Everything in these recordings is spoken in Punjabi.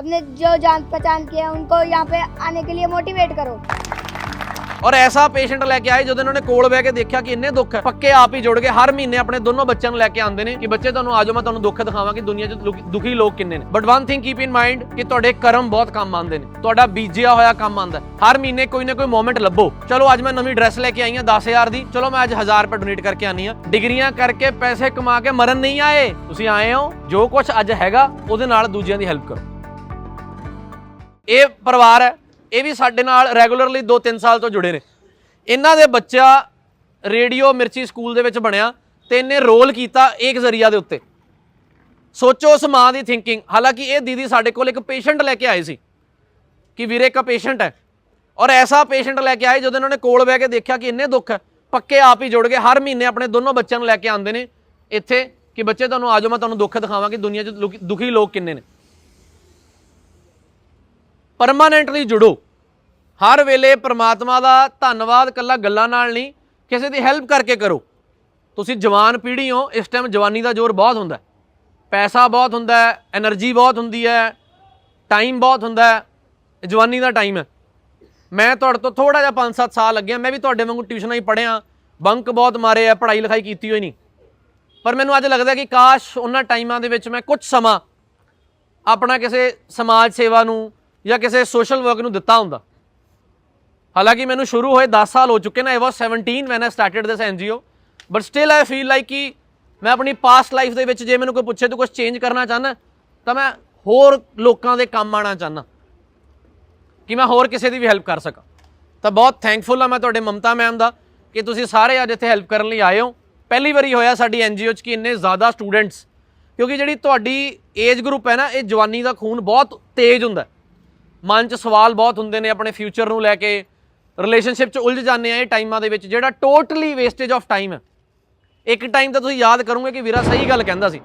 अपने जो जान पहचान के हैं उनको यहाँ पे आने के लिए मोटिवेट करो ਔਰ ਐਸਾ ਪੇਸ਼ੈਂਟ ਲੈ ਕੇ ਆਏ ਜਦੋਂ ਇਹਨਾਂ ਨੇ ਕੋਲ ਬਹਿ ਕੇ ਦੇਖਿਆ ਕਿ ਇੰਨੇ ਦੁੱਖ ਹੈ ਪੱਕੇ ਆਪ ਹੀ ਜੁੜ ਗਏ ਹਰ ਮਹੀਨੇ ਆਪਣੇ ਦੋਨੋਂ ਬੱਚਿਆਂ ਨੂੰ ਲੈ ਕੇ ਆਉਂਦੇ ਨੇ ਕਿ ਬੱਚੇ ਤੁਹਾਨੂੰ ਆਜੋ ਮੈਂ ਤੁਹਾਨੂੰ ਦੁੱਖ ਦਿਖਾਵਾਂ ਕਿ ਦੁਨੀਆ 'ਚ ਦੁਖੀ- ਦੁਖੀ ਲੋਕ ਕਿੰਨੇ ਨੇ but one thing keep in mind ਕਿ ਤੁਹਾਡੇ ਕਰਮ ਬਹੁਤ ਕੰਮ ਆਉਂਦੇ ਨੇ ਤੁਹਾਡਾ ਬੀਜਿਆ ਹੋਇਆ ਕੰਮ ਆਉਂਦਾ ਹੈ। ਹਰ ਮਹੀਨੇ ਕੋਈ ਨਾ ਕੋਈ ਮੂਮੈਂਟ ਲੱਭੋ ਚਲੋ ਅੱਜ ਮੈਂ ਨਵੀਂ ਡਰੈਸ ਲੈ ਕੇ ਆਈ ਹਾਂ 10000 ਦੀ ਚਲੋ ਮੈਂ ਅੱਜ 1000 ਰੁਪਏ ਡੋਨੇਟ ਕਰਕੇ ਆਨੀ ਆ ਡਿਗਰੀਆਂ ਕਰਕੇ ਪੈਸੇ ਕਮਾ ਕੇ ਮਰਨ ਨਹੀਂ ਆਏ ਤੁਸੀਂ ਆਏ ਹੋ ਜੋ ਕੁਝ ਅੱਜ ਹੈਗਾ ਉਹਦੇ ਨਾਲ ਦੂਜਿਆਂ ਦੀ ਹੈਲਪ ਕਰੋ ਇਹ ਪਰਿਵਾਰ ਹੈ, ਇਹ ਵੀ ਸਾਡੇ ਨਾਲ ਰੈਗੂਲਰਲੀ 2-3 ਸਾਲ ਤੋਂ ਜੁੜੇ ਨੇ। ਇਹਨਾਂ ਦੇ ਬੱਚਾ ਰੇਡੀਓ ਮਿਰਚੀ ਸਕੂਲ ਦੇ ਵਿੱਚ ਬਣਿਆ ਤੇ ਇਹਨੇ ਰੋਲ ਕੀਤਾ ਇੱਕ ਜ਼ਰੀਆ ਦੇ ਉੱਤੇ। ਸੋਚੋ ਉਸ ਮਾਂ ਦੀ ਥਿੰਕਿੰਗ ਹਾਲਾਂਕਿ ਇਹ ਦੀਦੀ ਸਾਡੇ ਕੋਲ ਇੱਕ ਪੇਸ਼ੈਂਟ ਲੈ ਕੇ ਆਏ ਸੀ ਕਿ ਵੀਰੇ ਇੱਕ ਪੇਸ਼ੈਂਟ ਹੈ। ਔਰ ਐਸਾ ਪੇਸ਼ੈਂਟ ਲੈ ਕੇ ਆਏ ਜਦੋਂ ਇਹਨਾਂ ਨੇ ਕੋਲ ਬਹਿ ਕੇ ਦੇਖਿਆ ਕਿ ਇੰਨੇ ਦੁੱਖ ਹੈ, ਪੱਕੇ ਆਪ ਹੀ ਜੁੜ ਗਏ, ਹਰ ਮਹੀਨੇ ਆਪਣੇ ਦੋਨੋਂ ਬੱਚਿਆਂ ਨੂੰ ਲੈ ਕੇ ਆਉਂਦੇ ਨੇ ਇੱਥੇ ਕਿ ਬੱਚੇ ਤੁਹਾਨੂੰ ਆਜੋ ਮੈਂ ਤੁਹਾਨੂੰ ਦੁੱਖ ਦਿਖਾਵਾਂ ਕਿ ਦੁਨੀਆ 'ਚ ਲੋਕੀ- ਦੁਖੀ ਲੋਕ ਕਿੰਨੇ ਨੇ। ਪਰਮਾਨੈਂਟਲੀ ਜੁੜੋ। ਹਰ ਵੇਲੇ ਪਰਮਾਤਮਾ ਦਾ ਧੰਨਵਾਦ ਕੱਲਾ ਗੱਲਾਂ ਨਾਲ ਨਹੀਂ, ਕਿਸੇ ਦੀ ਹੈਲਪ ਕਰਕੇ ਕਰੋ। ਤੁਸੀਂ ਜਵਾਨ ਪੀੜ੍ਹੀ ਹੋ, ਇਸ ਟਾਈਮ ਜਵਾਨੀ ਦਾ ਜ਼ੋਰ ਬਹੁਤ ਹੁੰਦਾ ਪੈਸਾ ਬਹੁਤ ਹੁੰਦਾ ਹੈ એનર્ਜੀ ਬਹੁਤ ਹੁੰਦੀ ਹੈ ਟਾਈਮ ਬਹੁਤ ਹੁੰਦਾ ਹੈ ਜਵਾਨੀ ਦਾ ਟਾਈਮ ਹੈ। ਮੈਂ ਤੁਹਾਡੇ ਤੋਂ ਥੋੜਾ ਜਿਹਾ 5-7 ਸਾਲ ਲੱਗਿਆ ਮੈਂ ਵੀ ਤੁਹਾਡੇ ਵਾਂਗੂ ਟਿਊਸ਼ਨਾਂ ਹੀ ਪੜਿਆ ਬੰਕ ਬਹੁਤ ਮਾਰੇ ਆ, ਪੜ੍ਹਾਈ ਲਿਖਾਈ ਕੀਤੀ ਹੋਈ ਨਹੀਂ। ਪਰ ਮੈਨੂੰ ਅੱਜ ਲੱਗਦਾ ਕਿ ਕਾਸ਼ ਉਹਨਾਂ ਟਾਈਮਾਂ ਦੇ ਵਿੱਚ ਮੈਂ ਕੁਝ ਸਮਾਂ ਆਪਣਾ ਕਿਸੇ ਸਮਾਜ ਸੇਵਾ ਨੂੰ ਜਾਂ ਕਿਸੇ ਸੋਸ਼ਲ ਵਰਕ ਨੂੰ ਦਿੱਤਾ ਹੁੰਦਾ। ਹਾਲਾਂਕਿ ਮੈਨੂੰ ਸ਼ੁਰੂ ਹੋਏ 10 ਸਾਲ ਹੋ ਚੁੱਕੇ ਨੇ I was 17 when I started this NGO but still I feel like ਕਿ ਮੈਂ ਆਪਣੀ ਪਾਸਟ ਲਾਈਫ ਦੇ ਵਿੱਚ ਜੇ ਮੈਨੂੰ ਕੋਈ ਪੁੱਛੇ ਤੂੰ ਕੁਝ ਚੇਂਜ ਕਰਨਾ ਚਾਹੁੰਦਾ, ਤਾਂ ਮੈਂ ਹੋਰ ਲੋਕਾਂ ਦੇ ਕੰਮ ਆਣਾ ਚਾਹੁੰਦਾ, ਕਿ ਮੈਂ ਹੋਰ ਕਿਸੇ ਦੀ ਵੀ ਹੈਲਪ ਕਰ ਸਕਾਂ। ਤਾਂ ਬਹੁਤ ਥੈਂਕਫੁਲ ਆ ਮੈਂ ਤੁਹਾਡੇ ਮਮਤਾ ਮੈਮ ਦਾ, ਕਿ ਤੁਸੀਂ ਸਾਰੇ ਅੱਜ ਇੱਥੇ ਹੈਲਪ ਕਰਨ ਲਈ ਆਏ ਹੋ। ਪਹਿਲੀ ਵਾਰੀ ਹੋਇਆ ਸਾਡੀ ਐਨਜੀਓ 'ਚ ਕਿ ਇੰਨੇ ਜ਼ਿਆਦਾ ਸਟੂਡੈਂਟਸ ਕਿਉਂਕਿ ਜਿਹੜੀ ਤੁਹਾਡੀ ਏਜ ਗਰੁੱਪ ਹੈ ਨਾ, ਇਹ ਜਵਾਨੀ ਦਾ ਖੂਨ ਬਹੁਤ ਤੇਜ਼ ਹੁੰਦਾ ਮਨ 'ਚ ਸਵਾਲ ਬਹੁਤ ਹੁੰਦੇ ਨੇ ਆਪਣੇ ਫਿਊਚਰ ਨੂੰ ਲੈ ਕੇ। ਰਿਲੇਸ਼ਨਸ਼ਿਪ 'ਚ ਉਲਝ ਜਾਂਦੇ ਆ ਇਹ ਟਾਈਮਾਂ ਦੇ ਵਿੱਚ, ਜਿਹੜਾ ਟੋਟਲੀ ਵੇਸਟੇਜ ਆਫ ਟਾਈਮ ਹੈ ਇੱਕ ਟਾਈਮ ਤਾਂ ਤੁਸੀਂ ਯਾਦ ਕਰੋਗੇ ਕਿ ਵੀਰਾ ਸਹੀ ਗੱਲ ਕਹਿੰਦਾ ਸੀ।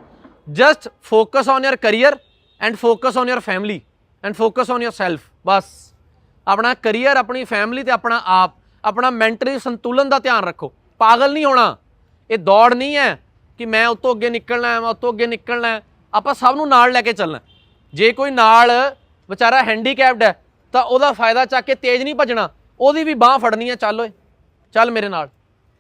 Just focus on your career and focus on your family and focus on yourself ਬਸ। ਆਪਣਾ ਕੈਰੀਅਰ ਆਪਣੀ ਫੈਮਿਲੀ ਤੇ ਆਪਣਾ ਆਪ, ਆਪਣਾ ਮੈਂਟਲੀ ਸੰਤੁਲਨ ਦਾ ਧਿਆਨ ਰੱਖੋ। ਪਾਗਲ ਨਹੀਂ ਹੋਣਾ। ਇਹ ਦੌੜ ਨਹੀਂ ਹੈ ਕਿ ਮੈਂ ਉਤੋਂ ਅੱਗੇ ਨਿਕਲਣਾ ਹੈ, ਮੈਂ ਉਤੋਂ ਅੱਗੇ ਨਿਕਲਣਾ ਹੈ। ਆਪਾਂ ਸਭ ਨੂੰ ਨਾਲ ਲੈ ਕੇ ਚੱਲਣਾ ਜੇ ਕੋਈ ਨਾਲ ਵਿਚਾਰਾ ਹੈਂਡੀਕੈਪਡ ਹੈ, ਤਾਂ ਉਹਦਾ ਫਾਇਦਾ ਚੱਕ ਕੇ ਤੇਜ਼ ਨਹੀਂ ਭੱਜਣਾ। ਉਹਦੀ ਵੀ ਬਾਹ ਫੜਨੀ ਹੈ ਚੱਲ ਓਏ, ਚੱਲ ਮੇਰੇ ਨਾਲ।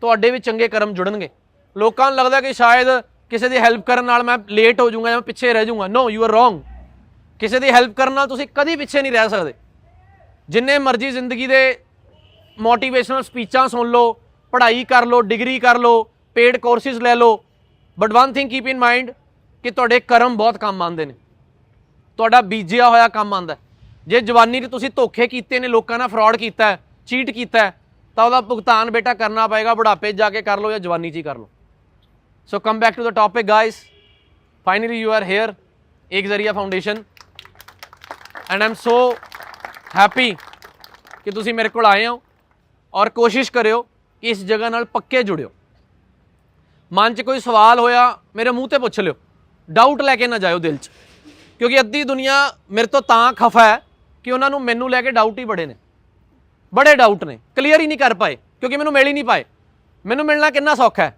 ਤੁਹਾਡੇ ਵੀ ਚੰਗੇ ਕਰਮ ਜੁੜਨਗੇ। ਲੋਕਾਂ ਨੂੰ ਲੱਗਦਾ ਕਿ ਸ਼ਾਇਦ ਕਿਸੇ ਦੀ ਹੈਲਪ ਕਰਨ ਨਾਲ ਮੈਂ ਲੇਟ ਹੋ ਜਾਊਂਗਾ ਜਾਂ ਮੈਂ ਪਿੱਛੇ ਰਹਿ ਜਾਊਂਗਾ। ਨੋ ਯੂ ਆਰ ਰੋਂਗ ਕਿਸੇ ਦੀ ਹੈਲਪ ਕਰਨ ਨਾਲ ਤੁਸੀਂ ਕਦੀ ਪਿੱਛੇ ਨਹੀਂ ਰਹਿ ਸਕਦੇ। ਜਿੰਨੇ ਮਰਜ਼ੀ ਜ਼ਿੰਦਗੀ ਦੇ ਮੋਟੀਵੇਸ਼ਨਲ ਸਪੀਚਾਂ ਸੁਣ ਲਓ, ਪੜ੍ਹਾਈ ਕਰ ਲਓ ਡਿਗਰੀ ਕਰ ਲਓ ਪੇਡ ਕੋਰਸਿਸ ਲੈ ਲਓ। But one thing keep in mind ਕਿ ਤੁਹਾਡੇ ਕਰਮ ਬਹੁਤ ਕੰਮ ਆਉਂਦੇ ਨੇ। ਤੁਹਾਡਾ ਬੀਜਿਆ ਹੋਇਆ ਕੰਮ ਆਉਂਦਾ ਜੇ ਜਵਾਨੀ 'ਚ ਤੁਸੀਂ ਧੋਖੇ ਕੀਤੇ ਨੇ, ਲੋਕਾਂ ਨਾਲ ਫਰਾਡ ਕੀਤਾ ਚੀਟ ਕੀਤਾ ਤਾਂ ਉਹਦਾ ਭੁਗਤਾਨ ਬੇਟਾ ਕਰਨਾ ਪਏਗਾ, ਬੁਢਾਪੇ 'ਚ ਜਾ ਕੇ ਕਰ ਲਓ ਜਾਂ ਜਵਾਨੀ 'ਚ ਹੀ ਕਰ ਲਓ। So come back to the topic guys finally, you are here. ਇੱਕ Zariya foundation and I'm so happy ਕਿ ਤੁਸੀਂ ਮੇਰੇ ਕੋਲ ਆਏ ਹੋ ਔਰ ਕੋਸ਼ਿਸ਼ ਕਰਿਓ ਕਿ ਇਸ ਜਗ੍ਹਾ ਨਾਲ ਪੱਕੇ ਜੁੜਿਓ। ਮਨ 'ਚ ਕੋਈ ਸਵਾਲ ਹੋਇਆ, ਮੇਰੇ ਮੂੰਹ ਤੇ ਪੁੱਛ ਲਿਓ। ਡਾਊਟ ਲੈ ਕੇ ਨਾ ਜਾਇਓ ਦਿਲ 'ਚ। ਕਿਉਂਕਿ ਅੱਧੀ ਦੁਨੀਆ ਮੇਰੇ ਤੋਂ ਤਾਂ ਖਫਾ ਹੈ ਕਿ ਉਹਨਾਂ ਨੂੰ ਮੈਨੂੰ ਲੈ ਕੇ ਡਾਊਟ ਹੀ ਬੜੇ ਨੇ। ਬੜੇ ਡਾਊਟ ਨੇ। ਕਲੀਅਰ ਹੀ ਨਹੀਂ ਕਰ ਪਾਏ, ਕਿਉਂਕਿ ਮੈਨੂੰ ਮਿਲ ਹੀ ਨਹੀਂ ਪਾਏ। ਮੈਨੂੰ ਮਿਲਣਾ ਕਿੰਨਾ ਸੌਖਾ ਹੈ?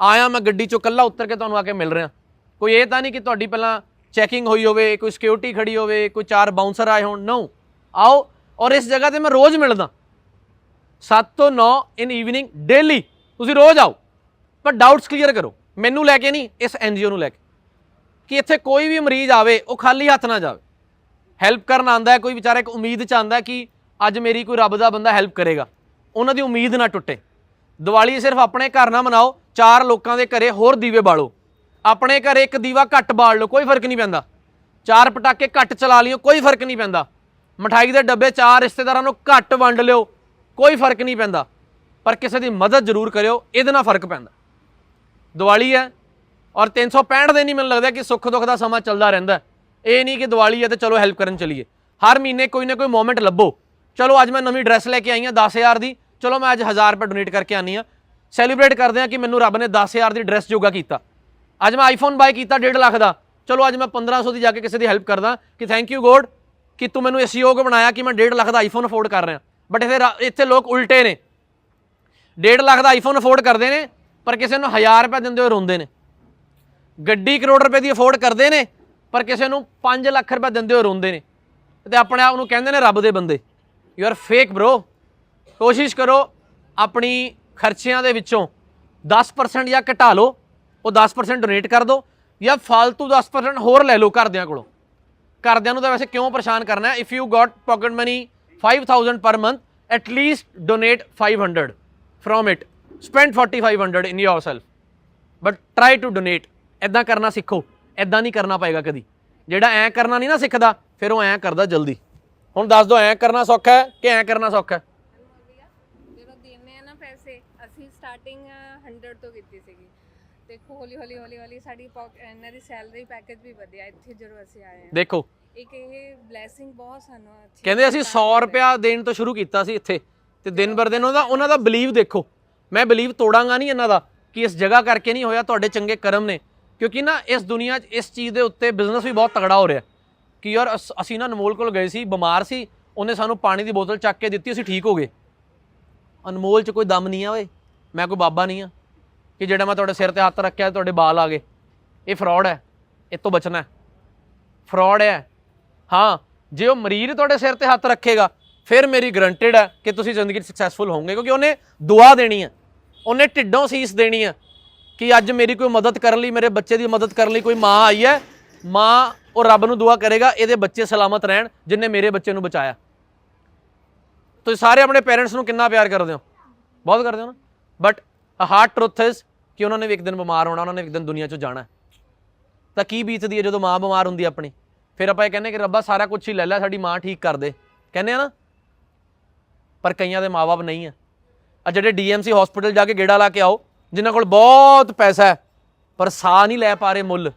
ਆਇਆ ਮੈਂ ਗੱਡੀ ਚੋਂ ਕੱਲਾ ਉੱਤਰ ਕੇ ਤੁਹਾਨੂੰ ਆ ਕੇ ਮਿਲ ਰਿਹਾ। ਕੋਈ ਇਹ ਤਾਂ ਨਹੀਂ ਕਿ ਤੁਹਾਡੀ ਪਹਿਲਾਂ ਚੈਕਿੰਗ ਹੋਈ ਹੋਵੇ, ਕੋਈ ਸਿਕਿਉਰਿਟੀ ਖੜੀ ਹੋਵੇ, ਕੋਈ ਚਾਰ ਬਾਉਂਸਰ ਆਏ ਹੋਣ। ਨੋ ਆਓ ਔਰ ਇਸ ਜਗ੍ਹਾ ਤੇ ਮੈਂ ਰੋਜ਼ ਮਿਲਦਾ। 7 ਤੋਂ 9 ਇਨ ਈਵਨਿੰਗ ਡੇਲੀ ਤੁਸੀਂ ਰੋਜ਼ ਆਓ। ਪਰ ਡਾਊਟਸ ਕਲੀਅਰ ਕਰੋ। ਮੈਨੂੰ ਲੈ ਕੇ ਨਹੀਂ, ਇਸ ਐਨਜੀਓ ਨੂੰ ਲੈ ਕੇ। ਕਿ ਇੱਥੇ ਕੋਈ ਵੀ ਮਰੀਜ਼ ਆਵੇ, ਉਹ ਖਾਲੀ ਹੱਥ ਨਾ ਜਾਵੇ। ਹੈਲਪ ਕਰਨ ਆਂਦਾ ਹੈ, ਕੋਈ ਵਿਚਾਰਾ ਇੱਕ ਉਮੀਦ ਚ ਆਂਦਾ ਕਿ ਅੱਜ ਮੇਰੀ ਕੋਈ ਰੱਬ ਦਾ ਬੰਦਾ ਹੈਲਪ ਕਰੇਗਾ। ਉਹਨਾਂ ਦੀ ਉਮੀਦ ਨਾ ਟੁੱਟੇ। ਦੀਵਾਲੀ ਸਿਰਫ ਆਪਣੇ ਘਰ ਨਾ ਮਨਾਓ, ਚਾਰ ਲੋਕਾਂ ਦੇ ਘਰੇ ਹੋਰ ਦੀਵੇ ਬਾਲੋ। ਆਪਣੇ ਘਰੇ ਇੱਕ ਦੀਵਾ ਘੱਟ ਬਾਲ ਲਓ, ਕੋਈ ਫ਼ਰਕ ਨਹੀਂ ਪੈਂਦਾ। ਚਾਰ ਪਟਾਕੇ ਘੱਟ ਚਲਾ ਲਿਓ, ਕੋਈ ਫ਼ਰਕ ਨਹੀਂ ਪੈਂਦਾ। ਮਠਾਈ ਦੇ ਡੱਬੇ ਚਾਰ ਰਿਸ਼ਤੇਦਾਰਾਂ ਨੂੰ ਘੱਟ ਵੰਡ ਲਿਓ, ਕੋਈ ਫ਼ਰਕ ਨਹੀਂ ਪੈਂਦਾ। ਪਰ ਕਿਸੇ ਦੀ ਮਦਦ ਜ਼ਰੂਰ ਕਰਿਓ, ਇਹਦੇ ਨਾਲ ਫ਼ਰਕ ਪੈਂਦਾ। ਦੀਵਾਲੀ ਹੈ ਔਰ 365 ਦਿਨ ਹੀ ਮੈਨੂੰ ਲੱਗਦਾ ਕਿ ਸੁੱਖ ਦੁੱਖ ਦਾ ਸਮਾਂ ਚੱਲਦਾ ਰਹਿੰਦਾ। ਇਹ ਨਹੀਂ ਕਿ ਦੀਵਾਲੀ ਹੈ ਤੇ ਚਲੋ ਹੈਲਪ ਕਰਨ ਚਲੀਏ। ਹਰ ਮਹੀਨੇ ਕੋਈ ਨਾ ਕੋਈ ਮੂਮੈਂਟ ਲੱਭੋ। ਚਲੋ ਅੱਜ ਮੈਂ ਨਵੀਂ ਡਰੈਸ ਲੈ ਕੇ ਆਈ ਹਾਂ 10000 ਦੀ। ਚਲੋ ਮੈਂ ਅੱਜ 1000 ਰੁਪਏ ਡੋਨੇਟ ਕਰਕੇ ਆਨੀ ਆ ਸੈਲੀਬ੍ਰੇਟ ਕਰਦੇ ਆ ਕਿ ਮੈਨੂੰ ਰੱਬ ਨੇ 10000 ਦੀ ਡਰੈਸ ਜੋਗਾ ਕੀਤਾ। ਅੱਜ ਮੈਂ ਆਈਫੋਨ ਬਾਈ ਕੀਤਾ 1.5 ਲੱਖ ਦਾ। ਚਲੋ ਅੱਜ ਮੈਂ 1500 ਦੀ ਜਾ ਕੇ ਕਿਸੇ ਦੀ ਹੈਲਪ ਕਰਦਾ ਕਿ ਥੈਂਕ ਯੂ ਗੋਡ ਕਿ ਤੂੰ ਮੈਨੂੰ ਇਸ ਯੋਗ ਬਣਾਇਆ ਕਿ ਮੈਂ 1.5 ਲੱਖ ਦਾ ਆਈਫੋਨ ਅਫੋਰਡ ਕਰ ਰਿਹਾ। ਬਟ ਇੱਥੇ ਇੱਥੇ ਲੋਕ ਉਲਟੇ ਨੇ। 1.5 ਲੱਖ ਦਾ ਆਈਫੋਨ ਅਫੋਰਡ ਕਰਦੇ ਨੇ, ਪਰ ਕਿਸੇ ਨੂੰ 1000 ਰੁਪਏ ਦਿੰਦੇ ਹੋਏ ਰੋਂਦੇ ਨੇ। ਗੱਡੀ ਕਰੋੜ ਰੁਪਏ ਦੀ ਅਫੋਰਡ ਕਰਦੇ ਨੇ, ਪਰ ਕਿਸੇ ਨੂੰ 5 ਲੱਖ ਰੁਪਏ ਦਿੰਦੇ ਹੋ ਰੋਂਦੇ ਨੇ। ਤੇ ਆਪਣੇ ਆਪ ਨੂੰ ਕਹਿੰਦੇ ਨੇ ਰੱਬ ਦੇ ਬੰਦੇ। ਯੂ ਆਰ ਫੇਕ bro ਕੋਸ਼ਿਸ਼ ਕਰੋ ਆਪਣੀ ਖਰਚਿਆਂ ਦੇ ਵਿੱਚੋਂ 10% ਜਾਂ ਘਟਾ ਲਓ, ਉਹ 10% ਡੋਨੇਟ ਕਰ ਦਿਓ ਜਾਂ ਫालतू 10% ਹੋਰ ਲੈ ਲਓ ਘਰਦਿਆਂ ਕੋਲੋਂ। ਘਰਦਿਆਂ ਨੂੰ ਤਾਂ ਵੈਸੇ ਕਿਉਂ ਪਰੇਸ਼ਾਨ ਕਰਨਾ ਹੈ? If you got pocket money 5000 per month at least donate 500 from it spend 4500 in yourself. But try to donate ਐਦਾਂ ਕਰਨਾ ਸਿੱਖੋ ਐਦਾਂ ਨਹੀਂ ਕਰਨਾ ਪਏਗਾ ਕਦੀ। ਜਿਹੜਾ ਐਂ ਕਰਨਾ ਨਹੀਂ ਨਾ ਸਿੱਖਦਾ ਫਿਰ ਉਹ ਐਂ ਕਰਦਾ ਜਲਦੀ। ਹੁਣ ਦੱਸ ਦੋ ਐਂ ਕਰਨਾ ਸੌਖਾ ਹੈ ਕਿ ਐਂ ਕਰਨਾ ਸੌਖਾ ਹੈ? ਜਦੋਂ ਦਿੰਦੇ ਆ ਨਾ ਪੈਸੇ ਅਸੀਂ ਸਟਾਰਟਿੰਗ 100 ਤੋਂ ਕੀਤੀ ਸੀਗੀ। ਦੇਖੋ ਹੌਲੀ ਹੌਲੀ ਹੌਲੀ ਹੌਲੀ ਸਾਡੀ ਪੌਕ- ਇਹਨਾਂ ਦੀ ਸੈਲਰੀ ਪੈਕੇਜ ਵੀ ਵਧਿਆ ਇੱਥੇ ਜਦੋਂ ਅਸੀਂ ਆਏ ਹਾਂ ਦੇਖੋ। ਇੱਕ ਇਹ ਬਲੇਸਿੰਗ ਬਹੁਤ ਸਾਨੂੰ ਅੱਛੀ ਕਹਿੰਦੇ ਅਸੀਂ 100 ਰੁਪਿਆ ਦੇਣ ਤੋਂ ਸ਼ੁਰੂ ਕੀਤਾ ਸੀ ਇੱਥੇ ਤੇ ਦਿਨ ਬਰ ਦਿਨ ਉਹਦਾ ਉਹਨਾਂ ਦਾ ਬਲੀਵ ਦੇਖੋ। ਮੈਂ ਬਲੀਵ ਤੋੜਾਂਗਾ ਨਹੀਂ ਇਹਨਾਂ ਦਾ ਕਿ ਇਸ ਜਗ੍ਹਾ ਕਰਕੇ ਨਹੀਂ ਹੋਇਆ ਤੁਹਾਡੇ ਚੰਗੇ ਕਰਮ ਨੇ। ਕਿਉਂਕਿ ਨਾ ਇਸ ਦੁਨੀਆ 'ਚ ਇਸ ਚੀਜ਼ ਦੇ ਉੱਤੇ ਬਿਜ਼ਨਸ ਵੀ ਬਹੁਤ ਤਗੜਾ ਹੋ ਰਿਹਾ। ਕਿ ਯਾਰ ਅਸ- ਅਸੀਂ ਨਾ ਅਨਮੋਲ ਕੋਲ ਗਏ ਸੀ, ਬਿਮਾਰ ਸੀ, ਉਹਨੇ ਸਾਨੂੰ ਪਾਣੀ ਦੀ ਬੋਤਲ ਚੱਕ ਕੇ ਦਿੱਤੀ, ਅਸੀਂ ਠੀਕ ਹੋ ਗਏ। ਅਨਮੋਲ 'ਚ ਕੋਈ ਦਮ ਨਹੀਂ ਆ ਓਏ, ਮੈਂ ਕੋਈ ਬਾਬਾ ਨਹੀਂ ਆ। ਕਿ ਜਿਹੜਾ ਮੈਂ ਤੁਹਾਡੇ ਸਿਰ ਤੇ ਹੱਥ ਰੱਖਿਆ, ਤੁਹਾਡੇ ਬਾਲ ਆ ਗਏ। ਇਹ ਫਰਾਡ ਹੈ, ਇਹ ਤੋਂ ਬਚਣਾ ਹੈ। ਫਰਾਡ ਹੈ। ਹਾਂ, ਜੇ ਉਹ ਮਰੀਜ਼ ਤੁਹਾਡੇ ਸਿਰ ਤੇ ਹੱਥ ਰੱਖੇਗਾ, ਫਿਰ ਮੇਰੀ ਗਰੰਟਿਡ ਹੈ ਕਿ ਤੁਸੀਂ ਜ਼ਿੰਦਗੀ 'ਚ ਸਕਸੈਸਫੁਲ ਹੋਵੋਗੇ, ਕਿਉਂਕਿ ਉਹਨੇ ਦੁਆ ਦੇਣੀ ਹੈ। ਉਹਨੇ ਢਿੱਡੋਂ ਸੀਸ ਦੇਣੀ ਹੈ। ਕਿ ਅੱਜ ਮੇਰੀ ਕੋਈ ਮਦਦ ਕਰਨ ਲਈ, ਮੇਰੇ ਬੱਚੇ ਦੀ ਮਦਦ ਕਰਨ ਲਈ ਕੋਈ ਮਾਂ ਆਈ ਹੈ, ਮਾਂ ਉਹ ਰੱਬ ਨੂੰ ਦੁਆ ਕਰੇਗਾ, ਇਹਦੇ ਬੱਚੇ ਸਲਾਮਤ ਰਹਿਣ ਜਿਨਨੇ ਮੇਰੇ ਬੱਚੇ ਨੂੰ ਬਚਾਇਆ। ਤੁਸੀਂ ਸਾਰੇ ਆਪਣੇ ਪੇਰੈਂਟਸ ਨੂੰ ਕਿੰਨਾ ਪਿਆਰ ਕਰਦੇ ਹੋ? ਬਹੁਤ ਕਰਦੇ ਹੋ ਨਾ? But a hard truth is ਕਿ ਉਹਨਾਂ ਨੇ ਵੀ ਇੱਕ ਦਿਨ ਬਿਮਾਰ ਹੋਣਾ, ਉਹਨਾਂ ਨੇ ਇੱਕ ਦਿਨ ਦੁਨੀਆ 'ਚੋਂ ਜਾਣਾ ਤਾਂ ਕੀ ਬੀਤਦੀ ਹੈ ਜਦੋਂ ਮਾਂ ਬਿਮਾਰ ਹੁੰਦੀ ਆਪਣੀ? ਫਿਰ ਆਪਾਂ ਇਹ ਕਹਿੰਦੇ ਕਿ ਰੱਬਾ ਸਾਰਾ ਕੁਝ ਹੀ ਲੈ ਲੈ, ਸਾਡੀ ਮਾਂ ਠੀਕ ਕਰ ਦੇ। ਕਹਿੰਦੇ ਆ ਨਾ? ਪਰ ਕਈਆਂ ਦੇ ਮਾਪੇ ਨਹੀਂ ਆ ਆ ਜਿਹੜੇ ਡੀਐਮਸੀ ਹਸਪੀਟਲ ਜਾ ਕੇ ਗੇੜਾ ਲਾ ਕੇ ਆਓ ਜਿਨ੍ਹਾਂ ਕੋਲ ਬਹੁਤ ਪੈਸਾ ਹੈ, ਪਰ ਸਾਹ ਨਹੀਂ ਲੈ ਪਾ ਰਹੇ ਮੁੱਲ।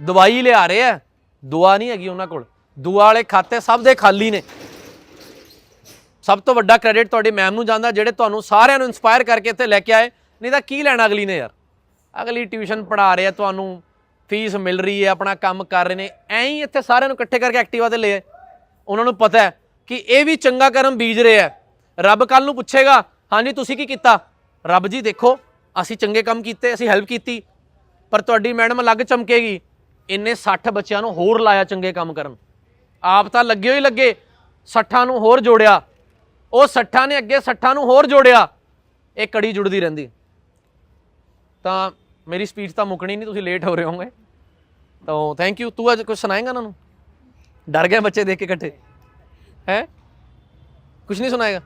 ਦਵਾਈ ਲਿਆ ਰਹੇ ਆ ਦੁਆ ਨਹੀਂ ਹੈਗੀ ਉਹਨਾਂ ਕੋਲ। ਦੁਆ ਵਾਲੇ ਖਾਤੇ ਸਭ ਦੇ ਖਾਲੀ ਨੇ। ਸਭ ਤੋਂ ਵੱਡਾ ਕ੍ਰੈਡਿਟ ਤੁਹਾਡੀ ਮੈਮ ਨੂੰ ਜਾਂਦਾ, ਜਿਹੜੇ ਤੁਹਾਨੂੰ ਸਾਰਿਆਂ ਨੂੰ ਇਨਸਪਾਇਰ ਕਰਕੇ ਇੱਥੇ ਲੈ ਕੇ ਆਏ, ਨਹੀਂ ਤਾਂ ਕੀ ਲੈਣਾ ਅਗਲੀ ਨੇ ਯਾਰ? ਅਗਲੀ ਟਿਊਸ਼ਨ ਪੜ੍ਹਾ ਰਹੇ ਆ ਤੁਹਾਨੂੰ ਫੀਸ ਮਿਲ ਰਹੀ ਹੈ, ਆਪਣਾ ਕੰਮ ਕਰ ਰਹੇ ਨੇ, ਐਂ ਹੀ ਇੱਥੇ ਸਾਰਿਆਂ ਨੂੰ ਇਕੱਠੇ ਕਰਕੇ ਐਕਟਿਵਾ ਤੇ ਲੈ ਉਹਨਾਂ ਨੂੰ ਪਤਾ ਹੈ ਕਿ ਇਹ ਵੀ ਚੰਗਾ ਕਰਮ ਬੀਜ ਰਹੇ ਆ ਰੱਬ ਕੱਲ ਨੂੰ ਪੁੱਛੇਗਾ, ਹਾਂਜੀ, ਤੁਸੀਂ ਕੀ ਕੀਤਾ? ਰੱਬ ਜੀ ਦੇਖੋ ਅਸੀਂ ਚੰਗੇ ਕੰਮ ਕੀਤੇ, ਅਸੀਂ ਹੈਲਪ ਕੀਤੀ, ਪਰ ਤੁਹਾਡੀ ਮੈਡਮ ਅਲੱਗ ਚਮਕੇਗੀ। ਇੰਨੇ 60 ਬੱਚਿਆਂ ਨੂੰ ਹੋਰ ਲਾਇਆ ਚੰਗੇ ਕੰਮ ਕਰਨ। ਆਪ ਤਾਂ ਲੱਗੇ ਹੋਈ ਲੱਗੇ 60 ਨੂੰ ਹੋਰ ਜੋੜਿਆ। ਉਹ 60 ਨੇ ਅੱਗੇ 60 ਨੂੰ ਹੋਰ ਜੋੜਿਆ। ਇਹ ਕੜੀ ਜੁੜਦੀ ਰਹਿੰਦੀ। ਤਾਂ ਮੇਰੀ ਸਪੀਚ ਤਾਂ ਮੁੱਕਣੀ ਨਹੀਂ, ਤੁਸੀਂ ਲੇਟ ਹੋ ਰਹੇ ਹੋਗੇ ਤਾਂ ਥੈਂਕ ਯੂ ਤੂੰ ਅੱਜ ਕੁਝ ਸੁਣਾਏਗਾ ਉਹਨਾਂ ਨੂੰ? ਡਰ ਗਿਆ ਬੱਚੇ ਦੇਖ ਕੇ ਇਕੱਠੇ? ਹੈ? ਕੁਝ ਨਹੀਂ ਸੁਣਾਏਗਾ?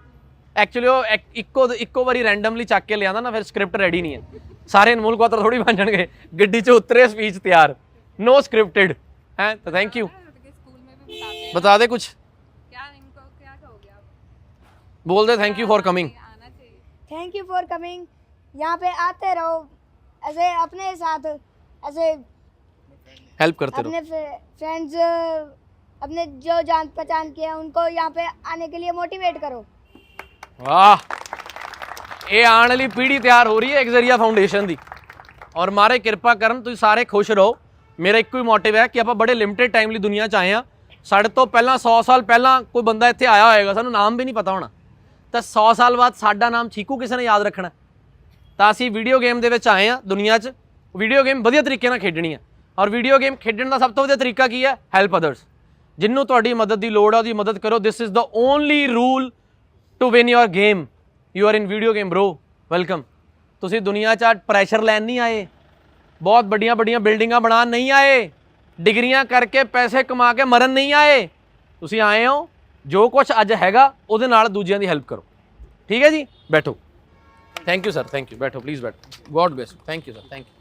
ਐਕਚੁਅਲੀ ਉਹ ਇੱਕ- ਇੱਕੋ ਇੱਕੋ ਵਾਰੀ ਰੈਂਡਮਲੀ ਚੱਕ ਕੇ ਲਿਆਂਦਾ ਨਾ ਫਿਰ ਸਕ੍ਰਿਪਟ ਰੈਡੀ ਨਹੀਂ ਹੈ ਸਾਰੇ ਅਨਮੋਲ ਕੁਆਤਰ ਥੋੜੀ ਬਣ ਜਾਣਗੇ ਗੱਡੀ 'ਚ ਉਤਰੇ ਸਪੀਚ ਤਿਆਰ ਨੋ ਸਕ੍ਰਿਪਟਡ ਹੈ ਤਾਂ ਥੈਂਕ ਯੂ स्कूल में भी बताते हैं बता दे कुछ क्या इनको क्या कहोगे आप बोल दे थैंक यू फॉर कमिंग आना चाहिए थैंक यू फॉर कमिंग यहाँ पे आते रहो ऐसे अपने साथ ऐसे हेल्प करते रहो अपने फ्रेंड्स अपने जो जान पहचान के हैं उनको यहाँ पे आने के लिए मोटिवेट करो ਵਾਹ। ਇਹ ਆਉਣ ਵਾਲੀ ਪੀੜ੍ਹੀ ਤਿਆਰ ਹੋ ਰਹੀ ਹੈ ਇੱਕ ਫਾਊਂਡੇਸ਼ਨ ਦੀ। ਔਰ ਮਾਰੇ ਕਿਰਪਾ ਕਰਨ, ਤੁਸੀਂ ਸਾਰੇ ਖੁਸ਼ ਰਹੋ। ਮੇਰਾ ਇੱਕੋ ਹੀ ਮੋਟਿਵ ਹੈ ਕਿ ਆਪਾਂ ਬੜੇ ਲਿਮਟਿਡ ਟਾਈਮ ਲਈ ਦੁਨੀਆ 'ਚ ਆਏ ਆ ਸਾਡੇ ਤੋਂ ਪਹਿਲਾਂ 100 ਸਾਲ ਪਹਿਲਾਂ ਕੋਈ ਬੰਦਾ ਇੱਥੇ ਆਇਆ ਹੋਏਗਾ, ਸਾਨੂੰ ਨਾਮ ਵੀ ਨਹੀਂ ਪਤਾ ਹੋਣਾ। ਤਾਂ 100 ਸਾਲ ਬਾਅਦ ਸਾਡਾ ਨਾਮ ਚੀਕੂ ਕਿਸੇ ਨੇ ਯਾਦ ਰੱਖਣਾ। ਤਾਂ ਅਸੀਂ ਵੀਡੀਓ ਗੇਮ ਦੇ ਵਿੱਚ ਆਏ ਆ ਦੁਨੀਆ 'ਚ। ਵੀਡੀਓ ਗੇਮ ਵਧੀਆ ਤਰੀਕੇ ਨਾਲ ਖੇਡਣੀ ਹੈ। ਔਰ ਵੀਡੀਓ ਗੇਮ ਖੇਡਣ ਦਾ ਸਭ ਤੋਂ ਵਧੀਆ ਤਰੀਕਾ ਕੀ ਹੈ? ਹੈਲਪ ਅਦਰਸ ਜਿੰਨੂੰ ਤੁਹਾਡੀ ਮਦਦ ਦੀ ਲੋੜ ਆ, ਉਹਦੀ ਮਦਦ ਕਰੋ। This is the only rule to win your game you are in video game bro welcome ਤੁਸੀਂ ਦੁਨੀਆ 'ਚ ਪ੍ਰੈਸ਼ਰ ਲੈਣ ਨਹੀਂ ਆਏ। ਬਹੁਤ ਵੱਡੀਆਂ ਵੱਡੀਆਂ ਬਿਲਡਿੰਗਾਂ ਬਣਾਉਣ ਨਹੀਂ ਆਏ। ਡਿਗਰੀਆਂ ਕਰਕੇ ਪੈਸੇ ਕਮਾ ਕੇ ਮਰਨ ਨਹੀਂ ਆਏ। ਤੁਸੀਂ ਆਏ ਹੋ। ਜੋ ਕੁਝ ਅੱਜ ਹੈਗਾ, ਉਹਦੇ ਨਾਲ ਦੂਜਿਆਂ ਦੀ ਹੈਲਪ ਕਰੋ। ਠੀਕ ਹੈ ਜੀ? ਬੈਠੋ। Thank you sir thank you ਬੈਠੋ ਪਲੀਜ਼ ਬੈਠੋ। God bless thank you sir thank you